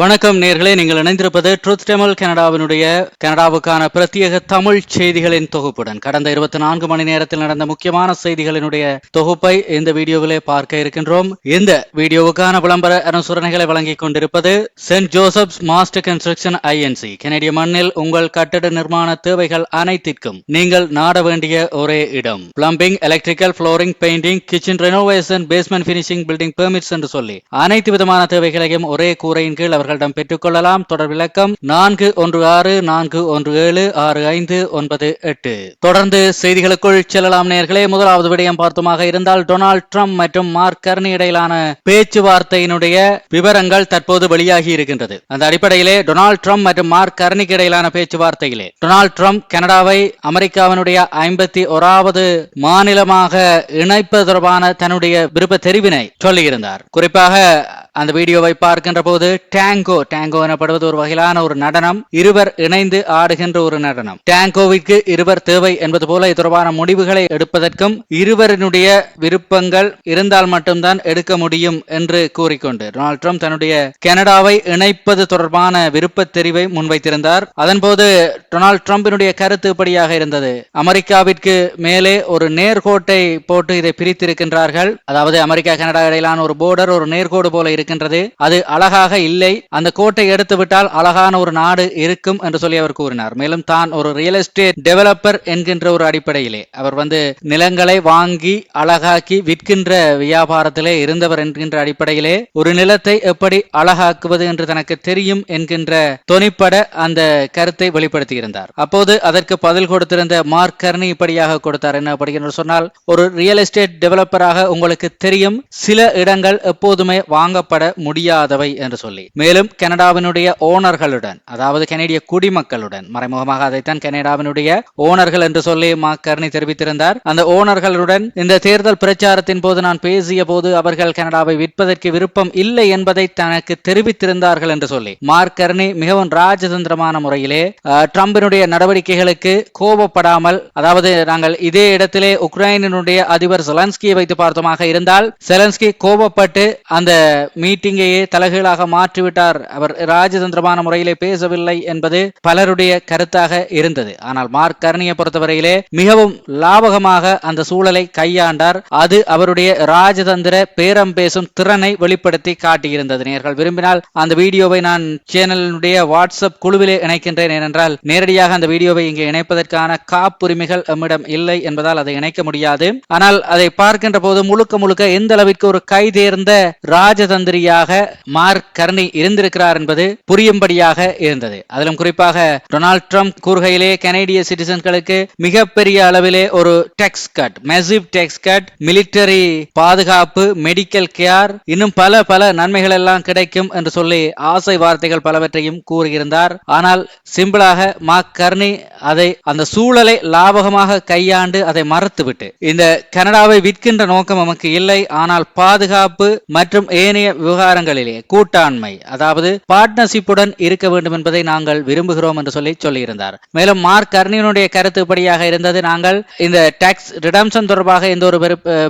வணக்கம் நேர்களே நீங்கள் இணைந்திருப்பது ட்ரூத் டெமல் கனடாவினுடைய கனடாவுக்கான பிரத்யேக தமிழ் செய்திகளின் தொகுப்புடன். கடந்த இருபத்தி நான்கு மணி நேரத்தில் நடந்த முக்கியமான செய்திகளினுடைய தொகுப்பை இந்த வீடியோவிலே பார்க்க இருக்கின்றோம். இந்த வீடியோவுக்கான விளம்பர அனுசரணைகளை வழங்கிக் கொண்டிருப்பது saint Joseph's master construction INC கனடிய மண்ணில் உங்கள் கட்டட நிர்மாண தேவைகள் அனைத்திற்கும் நீங்கள் நாட வேண்டிய ஒரே இடம். Plumbing electrical flooring painting kitchen renovation basement finishing building permits என்று சொல்லி அனைத்து விதமான தேவைகளையும் ஒரே கூரையின் கீழ் அவர்களிடம் பெற்றுக்கொள்ளலாம். தொடர் விளக்கம் நான்கு ஒன்று ஆறு நான்கு ஒன்று ஏழு ஆறு ஐந்து ஒன்பது எட்டு. தொடர்ந்து செய்திகளுக்குள் செல்லலாம் நேர்களே. முதலாவது விடயம் பார்த்தோமாக இருந்தால் டொனால்ட் ட்ரம்ப் மற்றும் மார்க் கர்னி இடையிலான பேச்சுவார்த்தையினுடைய விவரங்கள் தற்போது வெளியாகி இருக்கின்றது. அந்த அடிப்படையிலே டொனால்ட் ட்ரம்ப் மற்றும் மார்க் கர்னிக்கு இடையிலான பேச்சுவார்த்தையிலே. டொனால்ட் ட்ரம்ப் கனடாவை அமெரிக்காவினுடைய ஐம்பத்தி ஓராவது மாநிலமாக இணைப்பது தொடர்பான தன்னுடைய விருப்ப தெரிவினை சொல்லியிருந்தார். குறிப்பாக அந்த வீடியோவை பார்க்கின்ற போது டேங்கோ டேங்கோ எனப்படுவது ஒரு வகையிலான ஒரு நடனம். இருவர் இணைந்து ஆடுகின்ற ஒரு நடனம். டேங்கோவிற்கு இருவர் தேவை என்பது போல இது தொடர்பான முடிவுகளை எடுப்பதற்கும் இருவரினுடைய விருப்பங்கள் இருந்தால் மட்டும்தான் எடுக்க முடியும் என்று கூறிக்கொண்டு. டொனால்ட் ட்ரம்ப் தன்னுடைய கனடாவை இணைப்பது தொடர்பான விருப்ப தெரிவை முன்வைத்திருந்தார். அதன்போது டொனால்ட் ட்ரம்பினுடைய கருத்து இப்படியாக இருந்தது. அமெரிக்காவிற்கு மேலே ஒரு நேர்கோட்டை போட்டு இதை பிரித்திருக்கின்றார்கள். அதாவது அமெரிக்கா கனடா இடையிலான ஒரு போர்டர் ஒரு நேர்கோடு போல இருக்கின்றது. அது அழகாக இல்லை. அந்த கோட்டை எடுத்துவிட்டால் அழகான ஒரு நாடு இருக்கும் என்று சொல்லி அவர் கூறினார். மேலும் தான் ஒரு ரியல் எஸ்டேட் டெவலப்பர் என்கின்ற ஒரு அடிப்படையிலே அவர் வந்து நிலங்களை வாங்கி அழகாக்கி விற்கின்ற வியாபாரத்திலே இருந்தவர் என்கின்ற அடிப்படையிலே ஒரு நிலத்தை எப்படி அழகாக்குவது என்று தனக்கு தெரியும் என்கின்ற தொனிப்பட அந்த கருத்தை வெளிப்படுத்தியிருந்தார். அப்போது அதற்கு பதில் கொடுத்திருந்த மார்க் கர்னி இப்படியாக கொடுத்தார். என்ன அப்படிங்கிற சொன்னால் ஒரு ரியல் எஸ்டேட் டெவலப்பராக உங்களுக்கு தெரியும். சில இடங்கள் எப்போதுமே வாங்கப்பட முடியாதவை என்று சொல்லி. மேலும் கனடாவினுடைய ஓனர்களுடன் அதாவது கனடிய குடிமக்களுடன் மறைமுகமாக அதைத்தான் கனடாவினுடைய ஓனர்கள் என்று சொல்லி மார்க் கர்னி தெரிவித்திருந்தார். அந்த ஓனர்களுடன் இந்த தேர்தல் பிரச்சாரத்தின் போது நான் பேசிய போது அவர்கள் கனடாவை விற்பதற்கு விருப்பம் இல்லை என்பதை தனக்கு தெரிவித்திருந்தார்கள் என்று சொல்லி. மார்க்கர்னி மிகவும் ராஜதந்திரமான முறையிலே ட்ரம்பினுடைய நடவடிக்கைகளுக்கு கோபப்படாமல் அதாவது நாங்கள் இதே இடத்திலே உக்ரைனினுடைய அதிபர் செலன்ஸ்கியை வைத்து பார்த்தோமாக இருந்தால் செலன்ஸ்கி கோபப்பட்டு அந்த மீட்டிங்கையே தலைகீழாக மாற்றிவிட்டார். அவர் ராஜதந்திரமான முறையிலே பேசவில்லை என்பது பலருடைய கருத்தாக இருந்தது. ஆனால் மார்க் கர்னியை பொறுத்தவரையிலே மிகவும் லாபகமாக அந்த சூழலை கையாண்டார். அது அவருடைய ராஜதந்திர பேரம் பேசும் திறனை வெளிப்படுத்தி காட்டியிருந்தது. நேர்கள் விரும்பினால் அந்த வீடியோவை நான் சேனலினுடைய வாட்ஸ்அப் குழுவிலே இணைக்கின்றேன். ஏனென்றால் நேரடியாக அந்த வீடியோவை இங்கே இணைப்பதற்கான காப்புரிமைகள் நம்மிடம் இல்லை என்பதால் அதை இணைக்க முடியாது. ஆனால் அதை பார்க்கின்ற போது முழுக்க முழுக்க எந்த அளவிற்கு ஒரு கைதேர்ந்த ராஜதந்திர மந்திரியாக மார்க் கர்னி இருந்திருக்கிறார் என்பது புரியும்படியாக இருந்தது. அதிலும் குறிப்பாக டொனால்ட் ட்ரம்ப் கூறுகையிலே கனேடிய சிட்டிசன்களுக்கு மிகப்பெரிய அளவிலே ஒரு tax cut massive tax cut military பாதுகாப்பு மெடிக்கல் கேர் இன்னும் பல பல நன்மைகள் எல்லாம் கிடைக்கும் என்று சொல்லி ஆசை வார்த்தைகள் பலவற்றையும் கூறியிருந்தார். ஆனால் சிம்பிளாக மார்க் கர்னி அதை அந்த சூழலை லாபகமாக கையாண்டு அதை மறுத்துவிட்டு இந்த கனடாவை விற்கின்ற நோக்கம் நமக்கு இல்லை ஆனால் பாதுகாப்பு மற்றும் ஏனைய விவகாரங்களிலே கூட்டாண்மை அதாவது பார்ட்னர்ஷிப்புடன் இருக்க வேண்டும் என்பதை நாங்கள் விரும்புகிறோம் என்று சொல்லி சொல்லியிருந்தார். மேலும் மார்க் கர்னியனுடைய கருத்துப்படியாக இருந்தது நாங்கள் இந்த டாக்ஸ் ரிடம்ஷன் தொடர்பாக எந்த ஒரு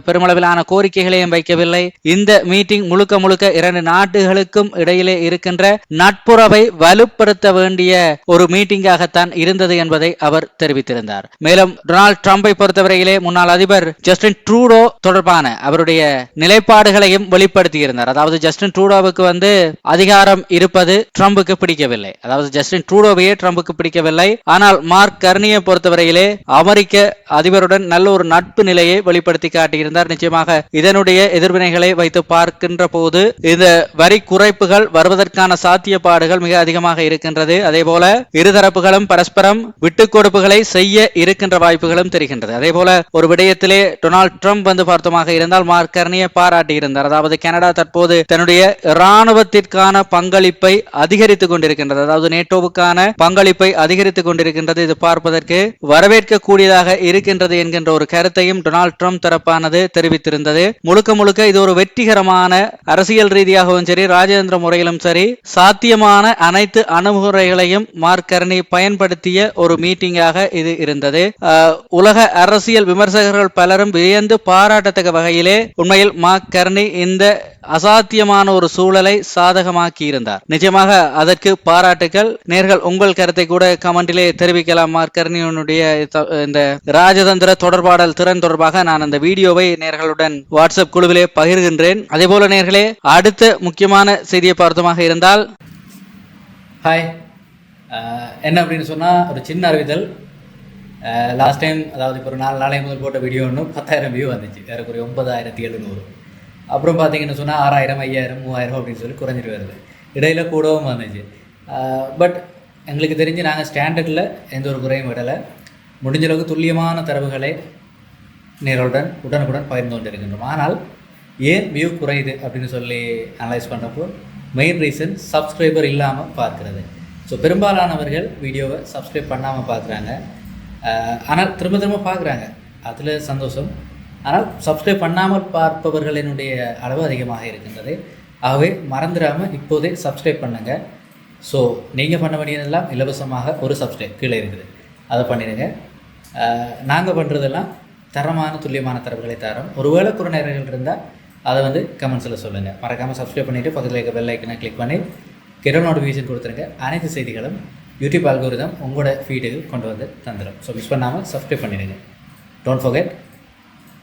பெருமளவிலான கோரிக்கைகளையும் வைக்கவில்லை. இந்த மீட்டிங் முழுக்க முழுக்க இரண்டு நாடுகளுக்கும் இடையிலே இருக்கின்ற நட்புறவை வலுப்படுத்த வேண்டிய ஒரு மீட்டிங்காகத்தான் இருந்தது என்பதை அவர் தெரிவித்திருந்தார். மேலும் டொனால்ட் ட்ரம்பை பொறுத்தவரையிலே முன்னாள் அதிபர் ஜஸ்டின் ட்ரூடோ தொடர்பான அவருடைய நிலைப்பாடுகளையும் வெளிப்படுத்தியிருந்தார். அதாவது ஜஸ்டின் ட்ரூடோவுக்கு வந்து அதிகாரம் இருப்பது ட்ரம்புக்கு பிடிக்கவில்லை. அதாவது ஜஸ்டின் ட்ரூடோவையே ட்ரம்புக்கு பிடிக்கவில்லை. ஆனால் மார்க் கர்னியை பொறுத்தவரையிலே அமெரிக்க அதிபருடன் நல்ல ஒரு நட்பு நிலையை வெளிப்படுத்தி காட்டியிருந்தார். நிச்சயமாக இதனுடைய எதிர்வினைகளை வைத்து பார்க்கின்ற போது இந்த வரி குறைப்புகள் வருவதற்கான சாத்தியப்பாடுகள் மிக அதிகமாக இருக்கின்றது. அதே போல இருதரப்புகளும் பரஸ்பரம் விட்டுக் கொடுப்புகளை செய்ய இருக்கின்ற வாய்ப்புகளும் தெரிகின்றது. அதே போல ஒரு விடயத்திலே டொனால்ட் ட்ரம்ப் வந்து பார்த்தோமாக இருந்தால் மார்க் கர்னியை பாராட்டியிருந்தார். அதாவது கனடா தற்போது தன்னுடைய இராணுவத்திற்கான பங்களிப்பை அதிகரித்துக் கொண்டிருக்கின்றது. அதாவது நேட்டோவுக்கான பங்களிப்பை அதிகரித்துக் கொண்டிருக்கின்றது. இது பார்ப்பதற்கு வரவேற்கக்கூடியதாக இருக்கின்றது என்கின்ற ஒரு கருத்தையும் டொனால்ட் ட்ரம்ப் தரப்பானது தெரிவித்திருந்தது. முழுக்க முழுக்க இது ஒரு வெற்றிகரமான அரசியல் ரீதியாகவும் சரி ராஜேந்திர முறையிலும் சரி சாத்தியமான அனைத்து அணுகுமுறைகளையும் மார்க் கர்னி பயன்படுத்திய ஒரு மீட்டிங்காக இது இருந்தது. உலக அரசியல் விமர்சகர்கள் பலரும் வியந்து பாராட்டத்தக்க வகையிலே உண்மையில் மார்க் கர்னி இந்த அசாத்திய சாத்தியமான ஒரு சூழலை சாதகமாக்கி இருந்தார் நிஜமாக அதற்கு பாராட்டுகள் நேர்கள் உங்கள் கருத்தை கூட கமெண்டிலே தெரிவிக்கலாம் மார்க்கர்னியனுடைய இந்த ராஜதந்திர தொடர்பாடல் திறன் தொடர்பாக நான் அந்த வீடியோவை நேர்களுடன் வாட்ஸ்அப் குழுவிலே பகிர்கின்றேன். அதே போல நேர்களே அடுத்த முக்கியமான செய்தியை பார்த்தமாக இருந்தால் ஹாய் என்ன அப்படின்னு சொன்னால் ஒரு சின்ன அறிவித்தல். லாஸ்ட் டைம் அதாவது இப்போ ஒரு நாலு நாளை முதல் போட்ட வீடியோ ஒன்று பத்தாயிரம் வியூ வந்துச்சு. ஏறக்குறைய ஒன்பதாயிரத்தி எழுநூறு. அப்புறம் பார்த்தீங்கன்னு சொன்னால் ஆறாயிரம் ஐயாயிரம் மூவாயிரம் அப்படின்னு சொல்லி குறைஞ்சிட்டு வருது. இடையில் கூடவும் வந்துச்சு. பட் எங்களுக்கு தெரிஞ்சு நாங்கள் ஸ்டாண்டர்டில் எந்த ஒரு குறையும் விடலை. முடிஞ்ச அளவுக்கு துல்லியமான தரவுகளை நேர்களுடன் உடனுக்குடன் பகிர்ந்து கொண்டிருக்கின்றோம். ஆனால் ஏன் வியூ குறையுது அப்படின்னு சொல்லி அனலைஸ் பண்ணப்போ மெயின் ரீசன் சப்ஸ்கிரைபர் இல்லாமல் பார்க்குறது. ஸோ பெரும்பாலானவர்கள் வீடியோவை சப்ஸ்கிரைப் பண்ணாமல் பார்க்குறாங்க. ஆனால் திரும்ப திரும்ப பார்க்குறாங்க. அதில் சந்தோஷம் ஆனால் சப்ஸ்கிரைப் பண்ணாமல் பார்ப்பவர்களினுடைய அளவு அதிகமாக இருக்கின்றது. ஆகவே மறந்துடாமல் இப்போதே சப்ஸ்கிரைப் பண்ணுங்கள் ஸோ நீங்கள் பண்ண வேண்டியதெல்லாம் இலவசமாக ஒரு சப்ஸ்கிரைப் கீழே இருக்குது. அதை பண்ணிடுங்க. நாங்கள் பண்ணுறதெல்லாம் தரமான துல்லியமான தரவுகளை தரோம். ஒருவேளை குறுநேரங்கள் இருந்தால் அதை வந்து கமெண்ட்ஸில் சொல்லுங்கள் மறக்காமல் சப்ஸ்கிரைப் பண்ணிவிட்டு பக்கத்தில் இருக்க பெல் ஐக்கனை கிளிக் பண்ணி கெரோ நோட்டிஃபிகேஷன் கொடுத்துருங்க. அனைத்து செய்திகளும் யூடியூப் அல்கோரிதம் உங்களோட ஃபீடுக்கு கொண்டு வந்து தந்துடும் ஸோ மிஸ் பண்ணாமல் சப்ஸ்கிரைப் பண்ணிடுங்க. Don't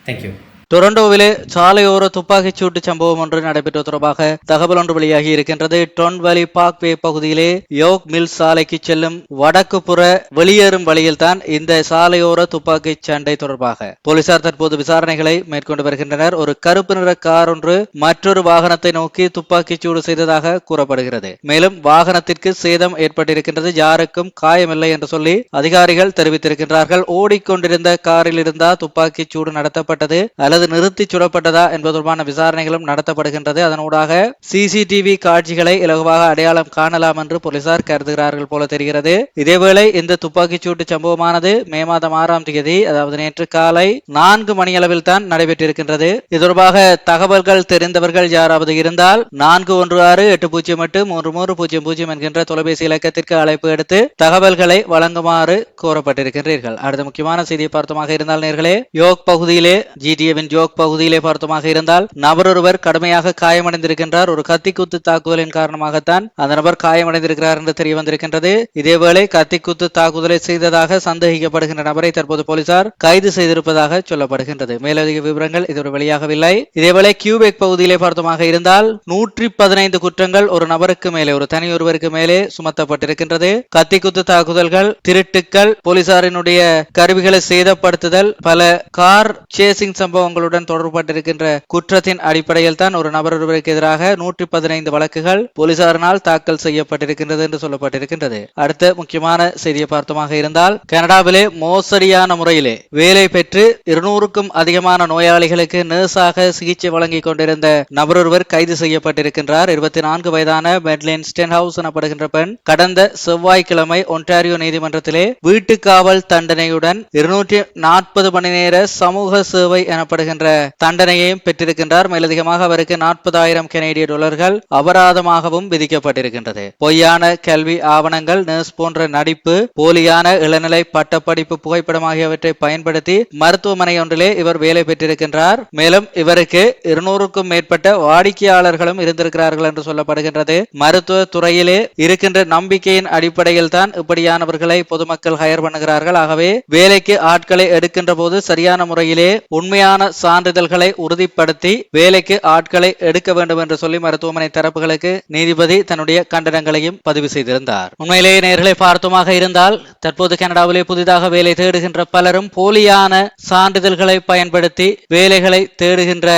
Thank you. டொரண்டோவிலே சாலையோர துப்பாக்கிச் சூட்டு சம்பவம் ஒன்று நடைபெற்ற தொடர்பாக தகவல் ஒன்று வெளியாகி இருக்கின்றது. டொன் வேலி பார்க்வே பகுதியிலே யோக் மில் சாலைக்கு செல்லும் வடக்கு புற வெளியேறும் வழியில் தான் இந்த சாலையோர துப்பாக்கி சண்டை தொடர்பாக போலீசார் தற்போது விசாரணைகளை மேற்கொண்டு வருகின்றனர். ஒரு கருப்பு நிற கார் ஒன்று மற்றொரு வாகனத்தை நோக்கி துப்பாக்கிச் சூடு செய்ததாக கூறப்படுகிறது. மேலும் வாகனத்திற்கு சேதம் ஏற்பட்டிருக்கின்றது. யாருக்கும் காயமில்லை என்று சொல்லி அதிகாரிகள் தெரிவித்திருக்கின்றார்கள். ஓடிக்கொண்டிருந்த காரில் இருந்தா துப்பாக்கிச் சூடு நடத்தப்பட்டது அல்லது அல்லது நிறுத்தி சுடப்பட்டதா என்பது தொடர்பான விசாரணைகளும் நடத்தப்படுகின்றது. அதனூடாக சிசிடிவி காட்சிகளை இலகுவாக அடையாளம் காணலாம் என்று போலீசார் கருதுகிறார்கள் போல தெரிகிறது. இதேவேளை இந்த துப்பாக்கிச்சூட்டு சம்பவமானது மே மாதம் ஆறாம் தேதி அதாவது நேற்று காலை நான்கு மணியளவில் தான் நடைபெற்றிருக்கின்றது. இது தொடர்பாக தகவல்கள் தெரிந்தவர்கள் யாராவது இருந்தால் நான்கு ஒன்று ஆறு எட்டு பூஜ்ஜியம் எட்டு மூன்று மூன்று பூஜ்ஜியம் பூஜ்ஜியம் என்கின்ற தொலைபேசி இலக்கத்திற்கு அழைப்பு எடுத்து தகவல்களை வழங்குமாறு கோரப்பட்டிருக்கின்றீர்கள். அடுத்த முக்கியமான செய்தியை பார்த்தமாக இருந்தால் நேர்களே யோக் பகுதியிலே ஜிடிஏவின் ஜோக் பகுதியிலே பார்த்தமாக இருந்தால் நபர் ஒருவர் கடுமையாக காயமடைந்திருக்கின்றார். ஒரு கத்தி குத்து தாக்குதலின் காரணமாகத்தான் அந்த நபர் காயமடைந்திருக்கிறார் என்று தெரிய வந்திருக்கின்றது. இதேவேளை கத்தி குத்து தாக்குதலை செய்ததாக சந்தேகிக்கப்படுகின்ற நபரை தற்போது போலீசார் கைது செய்திருப்பதாக சொல்லப்படுகின்றது. மேலதிக விவரங்கள் இதுவரை வெளியாகவில்லை. இதேவேளை கியூபெக் பகுதியிலே பார்த்தமாக இருந்தால் நூற்றி பதினைந்து குற்றங்கள் ஒரு நபருக்கு மேலே ஒரு தனி ஒருவருக்கு மேலே சுமத்தப்பட்டிருக்கின்றது. கத்தி குத்து தாக்குதல்கள் திருட்டுக்கள் போலீசாரினுடைய கருவிகளை சேதப்படுத்துதல் பல கார் சேசிங் சம்பவங்களுடன் தொடர்பட்டிருக்கின்ற குற்றத்தின் அடிப்படையில் தான் ஒரு நபர் ஒருவருக்கு எதிராக நூற்றி பதினைந்து வழக்குகள் போலீசாரினால் தாக்கல் செய்யப்பட்டிருக்கின்றது என்று சொல்லப்பட்டிருக்கின்றது. அடுத்த முக்கியமான செய்தியை பார்த்தமாக இருந்தால் கனடாவிலே மோசடியான முறையிலே வேலை பெற்று இருநூறுக்கும் அதிகமான நோயாளிகளுக்கு நர்ஸாக சிகிச்சை வழங்கிக் கொண்டிருந்த நபரொருவர் கைது செய்யப்பட்டிருக்கின்றார். இருபத்தி நான்கு வயதான மெட்லின் ஸ்டென்ஹவுஸ் எனப்படுகின்ற பெண் கடந்த செவ்வாய்க்கிழமை ஒன்டாரியோ நீதிமன்றத்திலே வீட்டு காவல் தண்டனையுடன் இருநூற்றி நாற்பது மணி நேர சமூக சேவை எனப்படுகின்ற தண்டனையையும் பெற்றிருக்கின்றார். மேலதிகமாக அவருக்கு நாற்பதாயிரம் கெனேடிய டொலர்கள் அபராதமாகவும் விதிக்கப்பட்டிருக்கின்றது. பொய்யான கல்வி ஆவணங்கள் நர்ஸ் போன்ற நடிப்பு போலியான இளநிலை பட்டப்படிப்பு புகைப்படம் ஆகியவற்றை பயன்படுத்தி மருத்துவமனை ஒன்றிலே இவர் வேலை பெற்றிருக்கின்றார். மேலும் இவருக்கு இருநூறுக்கும் மேற்பட்ட வாடிக்கையாளர்களும் இருந்திருக்கிறார்கள் என்று சொல்லப்படுகின்றது. மருத்துவ துறையிலே இருக்கின்ற நம்பிக்கையின் அடிப்படையில் தான் இப்படியானவர்களை பொதுமக்கள் ஹயர் பண்ணுகிறார்கள். ஆகவே வேலைக்கு ஆட்களை எடுக்கின்ற போது சரியான முறையிலே உண்மையான சான்றிதழ்களை உறுதிப்படுத்தி வேலைக்கு ஆட்களை எடுக்க வேண்டும் என்று சொல்லி மருத்துவமனை தரப்புகளுக்கு நீதிபதி தன்னுடைய கண்டனங்களையும் பதிவு செய்திருந்தார். உண்மையிலேயே நேர்களை பார்த்துமாக இருந்தால் தற்போது கனடாவிலே புதிதாக வேலை தேடுகின்ற பலரும் போலியான சான்றிதழ்களை பயன்படுத்தி வேலைகளை தேடுகின்ற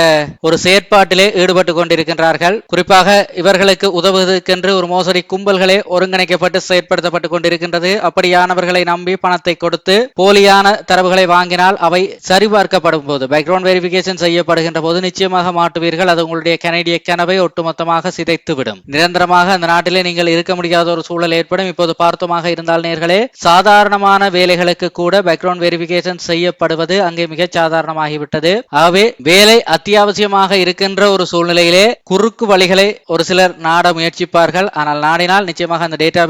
ஒரு செயற்பாட்டிலே ஈடுபட்டு கொண்டிருக்கின்றார்கள். குறிப்பாக இவர்களுக்கு உதவுவதற்கென்று ஒரு மோசடி கும்பல்களே ஒருங்கிணைக்கப்பட்டு செயற்படுத்தப்பட்டு கொண்டிருக்கின்றது. அப்படியானவர்களை நம்பி பணத்தை கொடுத்து போலியான தரவுகளை வாங்கினால் அவை சரிபார்க்கப்படும் போது பேக்ரவுண்ட் வெரிபிகேஷன் செய்யப்படுகின்ற போது நிச்சயமாக மாட்டுவீர்கள். அது உங்களுடைய கனடிய கனவை ஒட்டுமொத்தமாக சிதைத்துவிடும். நிரந்தரமாக அந்த நாட்டிலே நீங்கள் இருக்க முடியாத ஒரு சூழல் ஏற்படும். இப்போது பார்த்தோமாக இருந்தால் நேர்களே சாதாரணமான வேலைகளுக்கு கூட பேக்ரவுண்ட் வெரிபிகேஷன் செய்யப்படுவது அங்கே மிக சாதாரணமாகிவிட்டது. ஆகவே வேலை அத்தியாவசியமாக இருக்கின்ற ஒரு சூழ்நிலையிலே குறுக்கு வழிகளை ஒரு சிலர் நாட முயற்சிப்பார்கள். ஆனால் நாடினால் நிச்சயமாக அந்த டேட்டா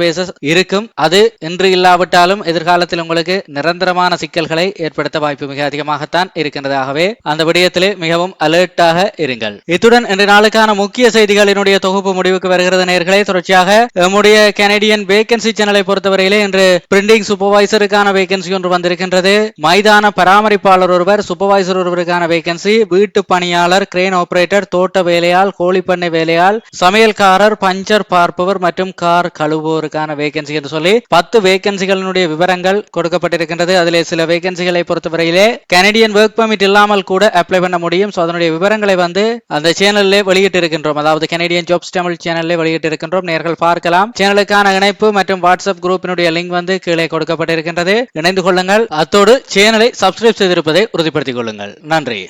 இருக்கும். அது இன்று இல்லாவிட்டாலும் எதிர்காலத்தில் உங்களுக்கு நிரந்தரமான சிக்கல்களை ஏற்படுத்த வாய்ப்பு மிக அதிகமாகத்தான் இருக்கின்றதாகவே அந்த விடயத்திலே மிகவும் அலர்ட்டாக இருங்கள். இத்துடன் இன்று நாளுக்கான முக்கிய செய்திகளினுடைய தொகுப்பு முடிவுக்கு வருகிறது நேர்களே. தொடர்ச்சியாக நம்முடைய கனடியன் வேகன்சி சேனலை பொறுத்தவரையிலே இன்று பிரிண்டிங் சூப்பர்வைசருக்கான வேகன்சி ஒன்று வந்திருக்கின்றது. மைதான பராமரிப்பாளர் ஒருவர் சூப்பர்வைசர் ஒருவருக்கான வேகன்சி வீட்டு பணியாளர் கிரேன் ஆபரேட்டர் தோட்ட வேலையால் கோழிப்பண்ணை வேலையால் சமையல்காரர் பஞ்சர் பார்ப்பவர் மற்றும் கார் கழுவுவோருக்கான வேகன்சி என்று சொல்லி பத்து வேகன்சிகளினுடைய விவரங்கள் கொடுக்கப்பட்டிருக்கின்றது. அதிலே சில வேகன்சிகளை பொறுத்தவரையிலே கனடியன் ஒர்க் பர்மிட் இல்லாமல் கூட கூட அப்ளை பண்ண முடியும். ஸோ அதனுடைய விவரங்களை வந்து அந்த சேனல்ல வெளியிட்டு இருக்கின்றோம் அதாவது கனேடியன் ஜாப்ஸ் தமிழ் சேனல்ல வெளியிட்டு இருக்கின்றோம் நேர்கள் பார்க்கலாம். சேனலுக்கான இணைப்பு மற்றும் வாட்ஸ்அப் குரூப்பினுடைய லிங்க் வந்து கீழே கொடுக்கப்பட்டிருக்கின்றது. இணைந்து கொள்ளுங்கள். அத்தோடு சேனலை சப்ஸ்கிரைப் செய்திருப்பதை உறுதிப்படுத்திக் கொள்ளுங்கள். நன்றி.